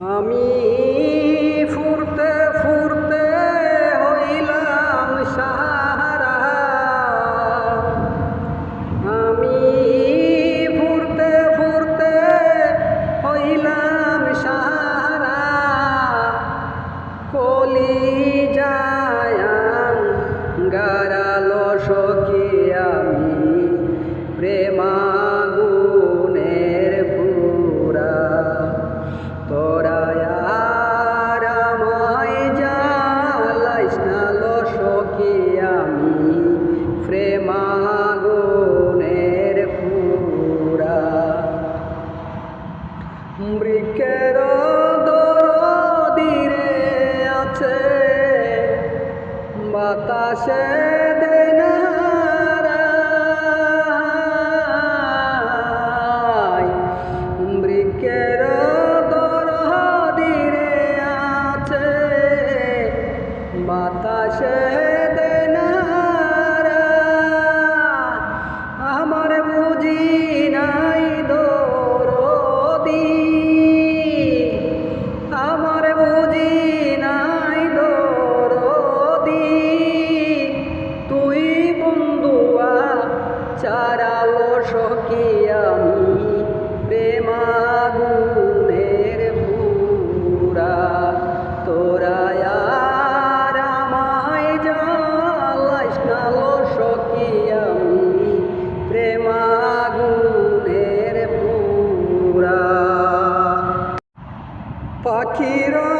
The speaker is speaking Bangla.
আমি ফুরতে ফুর আসে হারালো সখী আমি প্রেমাগুনের পুরা। তোরা আর আমায় জ্বালাস নালো সখী আমি প্রেমাগুনের পুরা। পাখিরা